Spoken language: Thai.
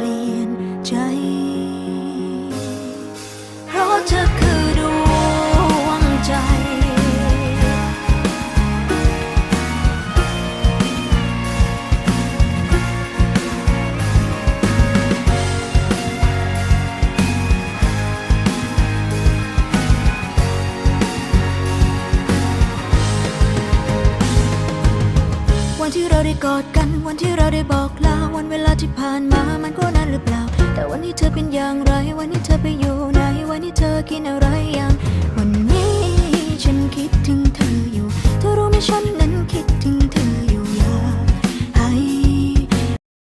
ี่ยน วันที่เราได้กอดกัน วันที่เราได้บอกลา วันเวลาที่ผ่านมา มันก็นานหรือเปล่า แต่วันนี้เธอเป็นอย่างไร วันนี้เธอไปอยู่ไหน วันนี้เธอกินอะไรยังวันนี้ฉันคิดถึงเธออยู่เธอรู้ไหมฉัน